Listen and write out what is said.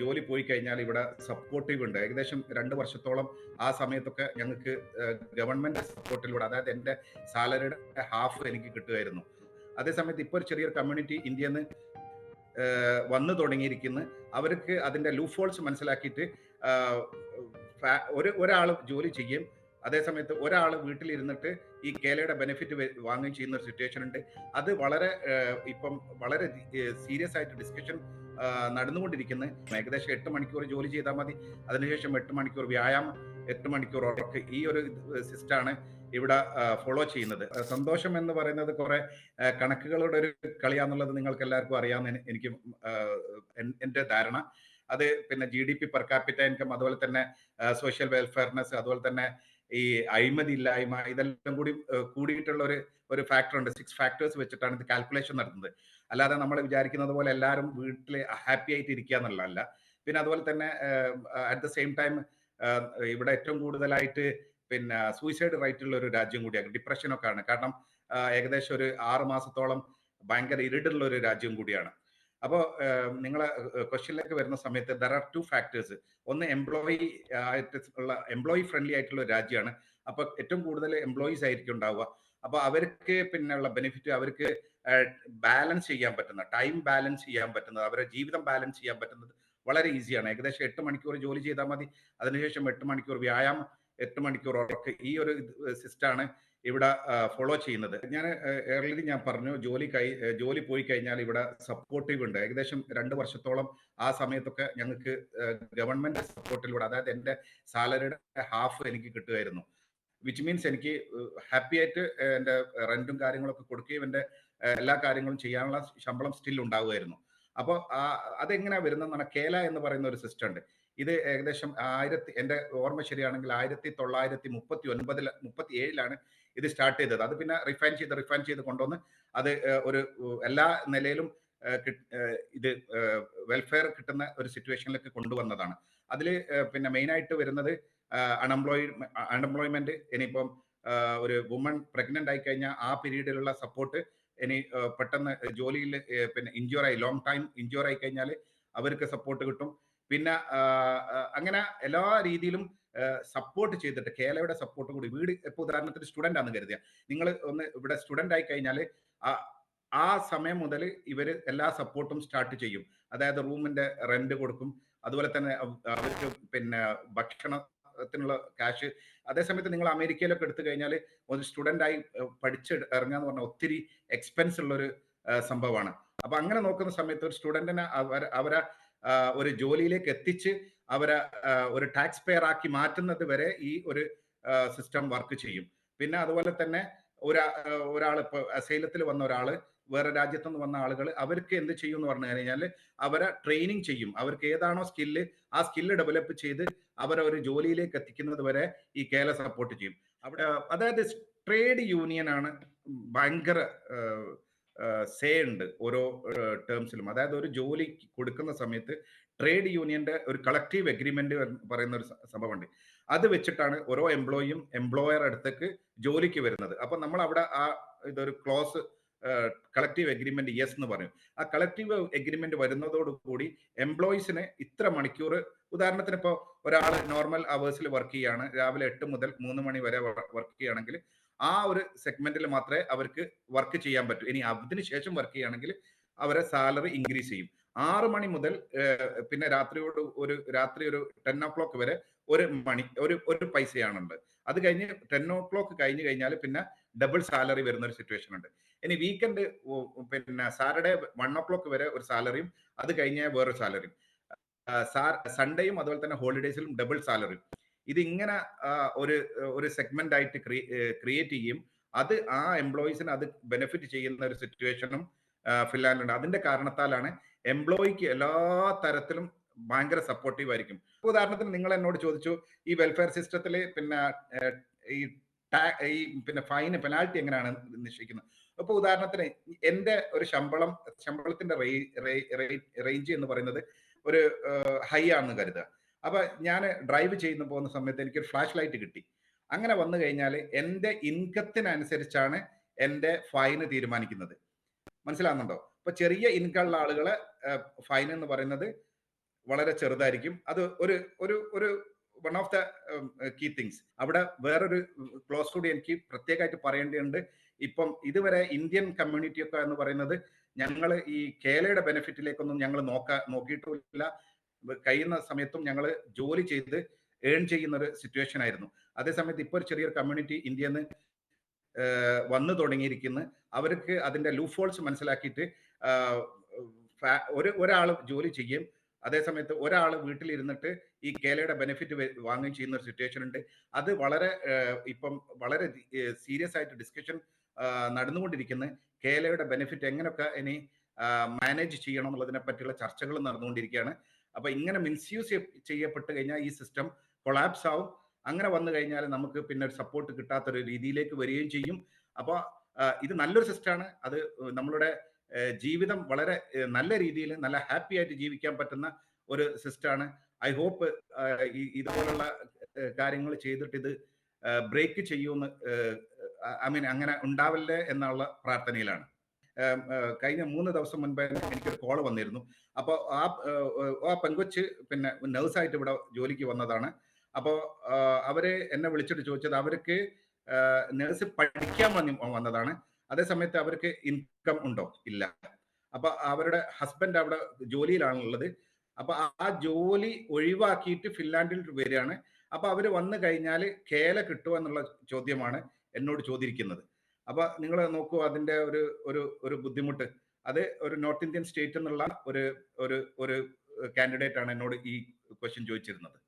ജോലി പോയി കഴിഞ്ഞാൽ ഇവിടെ സപ്പോർട്ടീവ് ഉണ്ട്. ഏകദേശം രണ്ട് വർഷത്തോളം ആ സമയത്തൊക്കെ ഞങ്ങൾക്ക് ഗവൺമെന്റ് സപ്പോർട്ടിലൂടെ അതായത് എന്റെ സാലറിയുടെ ഹാഫ് എനിക്ക് കിട്ടുമായിരുന്നു. അതേസമയത്ത് ഇപ്പോൾ ഒരു ചെറിയൊരു കമ്മ്യൂണിറ്റി ഇന്ത്യയിൽ നിന്ന് വന്നു തുടങ്ങിയിരിക്കുന്നു. അവർക്ക് അതിന്റെ ലൂഫോൾസ് മനസ്സിലാക്കിയിട്ട് ഒരു ഒരാൾ ജോലി ചെയ്യും. അതേസമയത്ത് ഒരാൾ വീട്ടിലിരുന്നിട്ട് ഈ കേലയുടെ ബെനിഫിറ്റ് വാങ്ങുകയും ചെയ്യുന്ന ഒരു സിറ്റുവേഷൻ ഉണ്ട്. അത് വളരെ ഇപ്പം വളരെ സീരിയസ് ആയിട്ട് ഡിസ്കഷൻ നടന്നുകൊണ്ടിരിക്കുന്നത് ഏകദേശം എട്ട് മണിക്കൂർ ജോലി ചെയ്താൽ മതി. അതിനുശേഷം എട്ട് മണിക്കൂർ വ്യായാമം എട്ട് മണിക്കൂർ ഉറക്ക് ഈ ഒരു സിസ്റ്റാണ് ഇവിടെ ഫോളോ ചെയ്യുന്നത്. സന്തോഷം എന്ന് പറയുന്നത് കുറെ കണക്കുകളുടെ ഒരു കളിയാന്നുള്ളത് നിങ്ങൾക്ക് എല്ലാവർക്കും അറിയാമെന്ന് എനിക്ക് എന്റെ ധാരണ. അത് പിന്നെ G D P per capita income അതുപോലെ തന്നെ സോഷ്യൽ വെൽഫെയർനെസ് അതുപോലെ തന്നെ ഈ അഴിമതി ഇല്ലായ്മ ഇതെല്ലാം കൂടി കൂടിയിട്ടുള്ള ഒരു ഒരു ഫാക്ടർ ഉണ്ട്. സിക്സ് ഫാക്ടേഴ്സ് വെച്ചിട്ടാണ് ഇത് കാൽക്കുലേഷൻ നടത്തുന്നത്. അല്ലാതെ നമ്മൾ വിചാരിക്കുന്നത് പോലെ എല്ലാവരും വീട്ടിൽ ഹാപ്പി ആയിട്ട് ഇരിക്കുക എന്നുള്ളതല്ല. പിന്നെ അതുപോലെ തന്നെ അറ്റ് ദ സെയിം ടൈം ഇവിടെ ഏറ്റവും കൂടുതലായിട്ട് പിന്നെ സൂയിസൈഡ് റൈറ്റ് ഉള്ള ഒരു രാജ്യം കൂടിയാണ്. ഡിപ്രഷനൊക്കെ ആണ് കാരണം ഏകദേശം ഒരു ആറ് മാസത്തോളം ഭയങ്കര ഇരുട്ടുള്ള ഒരു രാജ്യം കൂടിയാണ്. അപ്പോൾ നിങ്ങൾ ക്വസ്റ്റ്യനിലേക്ക് വരുന്ന സമയത്ത് ദർ ആർ ടു ഫാക്ടേഴ്സ് ഒന്ന് എംപ്ലോയി ആയിട്ട് ഉള്ള എംപ്ലോയി ഫ്രണ്ട്ലി ആയിട്ടുള്ള ഒരു രാജ്യമാണ്. അപ്പൊ ഏറ്റവും കൂടുതൽ എംപ്ലോയീസ് ആയിരിക്കും ഉണ്ടാവുക. അപ്പൊ അവർക്ക് പിന്നെ ഉള്ള ബെനിഫിറ്റ് അവർക്ക് ബാലൻസ് ചെയ്യാൻ പറ്റുന്ന ടൈം ബാലൻസ് ചെയ്യാൻ പറ്റുന്നത് അവരുടെ ജീവിതം ബാലൻസ് ചെയ്യാൻ പറ്റുന്നത് വളരെ ഈസിയാണ് ഏകദേശം എട്ട് മണിക്കൂർ ജോലി ചെയ്താൽ മതി. അതിനുശേഷം എട്ട് മണിക്കൂർ വ്യായാമം എട്ട് മണിക്കൂർ ഉറക്ക് ഈ ഒരു സിസ്റ്റാണ് ഇവിടെ ഫോളോ ചെയ്യുന്നത്. ഞാൻ ഏർലി ഞാൻ പറഞ്ഞു ജോലി കൈ ജോലി പോയി കഴിഞ്ഞാൽ ഇവിടെ സപ്പോർട്ടീവ് ഉണ്ട്. ഏകദേശം രണ്ട് വർഷത്തോളം ആ സമയത്തൊക്കെ ഞങ്ങൾക്ക് ഗവൺമെന്റ് സപ്പോർട്ടിലൂടെ അതായത് എന്റെ സാലറിയുടെ ഹാഫ് എനിക്ക് കിട്ടുമായിരുന്നു. വിച്ച് മീൻസ് എനിക്ക് ഹാപ്പി ആയിട്ട് എന്റെ റെന്റും കാര്യങ്ങളൊക്കെ കൊടുക്കുകയും എന്റെ എല്ലാ കാര്യങ്ങളും ചെയ്യാനുള്ള ശമ്പളം സ്റ്റിൽ ഉണ്ടാവുമായിരുന്നു. അപ്പോൾ അതെങ്ങനെയാ വരുന്നതെന്നാണ് കേല എന്ന് പറയുന്ന ഒരു സിസ്റ്റം ഉണ്ട്. ഇത് ഏകദേശം ആയിരത്തി എന്റെ ഓർമ്മ ശരിയാണെങ്കിൽ ആയിരത്തി തൊള്ളായിരത്തി മുപ്പത്തി ഒൻപതിൽ മുപ്പത്തി ഏഴിലാണ് ഇത് സ്റ്റാർട്ട് ചെയ്തത്. അത് പിന്നെ റിഫൈൻ ചെയ്ത് റിഫൈൻ ചെയ്ത് കൊണ്ടുവന്ന് അത് ഒരു എല്ലാ നിലയിലും ഇത് വെൽഫെയർ കിട്ടുന്ന ഒരു സിറ്റുവേഷനിലേക്ക് കൊണ്ടുവന്നതാണ്. അതിൽ പിന്നെ മെയിനായിട്ട് വരുന്നത് അൺഎംപ്ലോയ് അൺഎംപ്ലോയ്മെന്റ് ഇനിയിപ്പം ഒരു വുമൺ പ്രഗ്നന്റ് ആയി കഴിഞ്ഞാൽ ആ പീരീഡിലുള്ള സപ്പോർട്ട് ഇനി പെട്ടെന്ന് ജോലിയിൽ പിന്നെ ഇഞ്ചുർ ആയി ലോങ് ടൈം ഇഞ്ചുർ ആയി കഴിഞ്ഞാൽ അവർക്ക് സപ്പോർട്ട് കിട്ടും. പിന്നെ അങ്ങനെ എല്ലാ രീതിയിലും സപ്പോർട്ട് ചെയ്തിട്ട് കേരളയുടെ സപ്പോർട്ട് കൂടി. വീട് ഇപ്പൊ ഉദാഹരണത്തിന് സ്റ്റുഡന്റ് ആണെന്ന് കരുതിയ നിങ്ങൾ ഒന്ന് ഇവിടെ സ്റ്റുഡന്റ് ആയി കഴിഞ്ഞാൽ ആ സമയം മുതൽ ഇവർ എല്ലാ സപ്പോർട്ടും സ്റ്റാർട്ട് ചെയ്യും. അതായത് റൂമിന്റെ റെന്റ് കൊടുക്കും. അതുപോലെ തന്നെ അവർക്ക് പിന്നെ ഭക്ഷണത്തിനുള്ള ക്യാഷ് അതേസമയത്ത് നിങ്ങൾ അമേരിക്കയിലൊക്കെ എടുത്തു കഴിഞ്ഞാൽ ഒരു ഏഹ് പഠിച്ച് ഇറങ്ങുക എന്ന് പറഞ്ഞാൽ ഒത്തിരി എക്സ്പെൻസ് ഉള്ള ഒരു സംഭവമാണ്. അപ്പൊ അങ്ങനെ നോക്കുന്ന സമയത്ത് ഒരു സ്റ്റുഡന്റിനെ അവരെ ഒരു ജോലിയിലേക്ക് എത്തിച്ച് അവരെ ഒരു ടാക്സ് പെയർ ആക്കി മാറ്റുന്നത് വരെ ഈ ഒരു സിസ്റ്റം വർക്ക് ചെയ്യും. പിന്നെ അതുപോലെ തന്നെ ഒരാ ഒരാൾ ഇപ്പൊ അസൈലത്തിൽ വന്ന ഒരാൾ വേറെ രാജ്യത്തു നിന്ന് വന്ന ആളുകൾ അവർക്ക് എന്ത് ചെയ്യും എന്ന് പറഞ്ഞു കഴിഞ്ഞാൽ അവരെ ട്രെയിനിങ് ചെയ്യും. അവർക്ക് ഏതാണോ സ്കില്ല് ആ സ്കില്ല് ഡെവലപ്പ് ചെയ്ത് അവരെ ഒരു ജോലിയിലേക്ക് എത്തിക്കുന്നത് വരെ ഈ കേരള സപ്പോർട്ട് ചെയ്യും. അവിടെ അതായത് ട്രേഡ് യൂണിയൻ ആണ് ഭയങ്കര സേ ഉണ്ട് ഓരോ ടേംസിലും അതായത് ഒരു ജോലി കൊടുക്കുന്ന സമയത്ത് ട്രേഡ് യൂണിയന്റെ ഒരു കളക്റ്റീവ് എഗ്രിമെന്റ് പറയുന്ന ഒരു സംഭവമുണ്ട്. അത് വെച്ചിട്ടാണ് ഓരോ എംപ്ലോയിയും എംപ്ലോയർ അടുത്തേക്ക് ജോലിക്ക് വരുന്നത്. അപ്പൊ നമ്മൾ അവിടെ ആ ഇതൊരു ക്ലോസ് കളക്റ്റീവ് എഗ്രിമെന്റ് യെസ് എന്ന് പറയും. ആ കളക്റ്റീവ് എഗ്രിമെന്റ് വരുന്നതോടുകൂടി എംപ്ലോയീസിന് ഇത്ര മണിക്കൂർ ഉദാഹരണത്തിന് ഇപ്പോൾ ഒരാൾ നോർമൽ അവേഴ്സിൽ വർക്ക് ചെയ്യാണ്. രാവിലെ എട്ട് മുതൽ മൂന്ന് മണി വരെ വർക്ക് ചെയ്യുകയാണെങ്കിൽ ആ ഒരു സെഗ്മെന്റിൽ മാത്രമേ അവർക്ക് വർക്ക് ചെയ്യാൻ പറ്റൂ. ഇനി അതിന് ശേഷം വർക്ക് ചെയ്യുകയാണെങ്കിൽ അവരെ സാലറി ഇൻക്രീസ് ചെയ്യും. ആറ് മണി മുതൽ പിന്നെ രാത്രിയോട് ഒരു രാത്രി ഒരു ടെൻ ഓ ക്ലോക്ക് വരെ ഒരു മണി ഒരു ഒരു പൈസയാണുണ്ട് അത് കഴിഞ്ഞ് ടെൻ ഓ ക്ലോക്ക് കഴിഞ്ഞ് കഴിഞ്ഞാൽ പിന്നെ ഡബിൾ സാലറി വരുന്ന ഒരു സിറ്റുവേഷൻ ഉണ്ട്. ഇനി വീക്കെൻഡ് പിന്നെ സാറ്റർഡേ വൺ ഓ ക്ലോക്ക് വരെ ഒരു സാലറിയും അത് കഴിഞ്ഞാൽ വേറൊരു സാലറിയും സൺഡേയും അതുപോലെ തന്നെ ഹോളിഡേയ്സിലും ഡബിൾ സാലറിയും ഇത് ഇങ്ങനെ ഒരു ഒരു സെഗ്മെന്റ് ആയിട്ട് ക്രിയേറ്റ് ചെയ്യും. അത് ആ എംപ്ലോയീസിന് അത് ബെനിഫിറ്റ് ചെയ്യുന്ന ഒരു സിറ്റുവേഷനും ഫിൻലാൻഡിലുണ്ട് അതിന്റെ കാരണത്താലാണ് എംപ്ലോയിക്ക് എല്ലാ തരത്തിലും ഭയങ്കര സപ്പോർട്ടീവ് ആയിരിക്കും. ഉദാഹരണത്തിന് നിങ്ങൾ എന്നോട് ചോദിച്ചു ഈ വെൽഫെയർ സിസ്റ്റത്തിൽ പിന്നെ ഈ ഈ പിന്നെ ഫൈന് പെനാൽറ്റി എങ്ങനെയാണ് നിശ്ചയിക്കുന്നത്? അപ്പൊ ഉദാഹരണത്തിന് എന്റെ ഒരു ശമ്പളം ശമ്പളത്തിന്റെ റേഞ്ച് എന്ന് പറയുന്നത് ഒരു ഹൈ ആണെന്ന് കരുതുക. അപ്പൊ ഞാൻ ഡ്രൈവ് ചെയ്യുന്ന പോകുന്ന സമയത്ത് എനിക്ക് ഫ്ലാഷ് ലൈറ്റ് കിട്ടി. അങ്ങനെ വന്നു കഴിഞ്ഞാൽ എന്റെ ഇൻകത്തിനനുസരിച്ചാണ് എന്റെ ഫൈന് തീരുമാനിക്കുന്നത്. മനസ്സിലാകുന്നുണ്ടോ ഇപ്പൊ ചെറിയ ഇൻകം ഉള്ള ആളുകളെ ഫൈൻ എന്ന് പറയുന്നത് വളരെ ചെറുതായിരിക്കും. അത് ഒരു ഒരു ഒരു one of the key things അവിടെ വേറൊരു ക്ലോസ് കൂടി എനിക്ക് പ്രത്യേകമായിട്ട് പറയേണ്ടതുണ്ട്. ഇപ്പം ഇതുവരെ ഇന്ത്യൻ കമ്മ്യൂണിറ്റി ഒക്കെ എന്ന് പറയുന്നത് ഞങ്ങൾ ഈ കേലയുടെ ബെനിഫിറ്റിലേക്കൊന്നും ഞങ്ങൾ നോക്ക നോക്കിയിട്ടില്ല. കഴിയുന്ന സമയത്തും ഞങ്ങൾ ജോലി ചെയ്ത് ഏൺ ചെയ്യുന്ന ഒരു സിറ്റുവേഷൻ ആയിരുന്നു അതേസമയത്ത് ഇപ്പോൾ ഒരു ചെറിയൊരു കമ്മ്യൂണിറ്റി ഇന്ത്യയിൽ നിന്ന് വന്നു തുടങ്ങിയിരിക്കുന്നു. അവർക്ക് അതിന്റെ ലൂഫോൾസ് മനസ്സിലാക്കിയിട്ട് ഒരു ഒരാൾ ജോലി ചെയ്യും. അതേസമയത്ത് ഒരാൾ വീട്ടിലിരുന്നിട്ട് ഈ കേലയുടെ ബെനിഫിറ്റ് വാങ്ങുകയും ചെയ്യുന്ന ഒരു സിറ്റുവേഷൻ ഉണ്ട്. അത് വളരെ ഇപ്പം വളരെ സീരിയസ് ആയിട്ട് ഡിസ്കഷൻ നടന്നുകൊണ്ടിരിക്കുന്നു. കേലയുടെ ബെനിഫിറ്റ് എങ്ങനെയൊക്കെ ഇനി മാനേജ് ചെയ്യണം എന്നുള്ളതിനെ പറ്റിയുള്ള ചർച്ചകൾ നടന്നുകൊണ്ടിരിക്കുകയാണ്. അപ്പൊ ഇങ്ങനെ മിസ്യൂസ് ചെയ്യപ്പെട്ട് കഴിഞ്ഞാൽ ഈ സിസ്റ്റം കൊളാപ്സ് ആവും. അങ്ങനെ വന്നു കഴിഞ്ഞാൽ നമുക്ക് പിന്നെ ഒരു സപ്പോർട്ട് കിട്ടാത്തൊരു രീതിയിലേക്ക് വരികയും ചെയ്യും. അപ്പോൾ ഇത് നല്ലൊരു സിസ്റ്റമാണ് അത് നമ്മളുടെ ജീവിതം വളരെ നല്ല രീതിയിൽ നല്ല ഹാപ്പി ആയിട്ട് ജീവിക്കാൻ പറ്റുന്ന ഒരു സിസ്റ്റമാണ് ഐ ഹോപ്പ് ഇതുപോലുള്ള കാര്യങ്ങൾ ചെയ്തിട്ട് ഇത് ബ്രേക്ക് ചെയ്യുമെന്ന് ഐ മീൻ അങ്ങനെ ഉണ്ടാവില്ലേ എന്നുള്ള പ്രാർത്ഥനയിലാണ്. കഴിഞ്ഞ മൂന്ന് ദിവസം മുൻപ് എനിക്കൊരു കോൾ വന്നിരുന്നു. അപ്പോൾ ആ ആ പെങ്കൊച്ച് പിന്നെ നേഴ്സായിട്ട് ഇവിടെ ജോലിക്ക് വന്നതാണ്. അപ്പോൾ അവരെ എന്നെ വിളിച്ചിട്ട് ചോദിച്ചത് അവർക്ക് നേഴ്സ് പഠിക്കാൻ വന്നി വന്നതാണ്. അതേ സമയത്ത് അവർക്ക് ഇൻകം ഉണ്ടോ? ഇല്ല. അപ്പൊ അവരുടെ ഹസ്ബൻഡ് അവിടെ ജോലിയിലാണുള്ളത്. അപ്പൊ ആ ജോലി ഒഴിവാക്കിയിട്ട് ഫിൻലാൻഡിൽ വരികയാണ്. അപ്പൊ അവർ വന്നു കഴിഞ്ഞാൽ കേല കിട്ടുമോ എന്നുള്ള ചോദ്യമാണ് എന്നോട് ചോദിച്ചിരിക്കുന്നത് അപ്പൊ നിങ്ങൾ നോക്കൂ അതിന്റെ ഒരു ഒരു ഒരു ബുദ്ധിമുട്ട്. അത് ഒരു നോർത്ത് ഇന്ത്യൻ സ്റ്റേറ്റ് എന്നുള്ള ഒരു ഒരു ഒരു കാൻഡിഡേറ്റ് ആണ് എന്നോട് ഈ ക്വസ്റ്റ്യൻ ചോദിച്ചിരുന്നത്.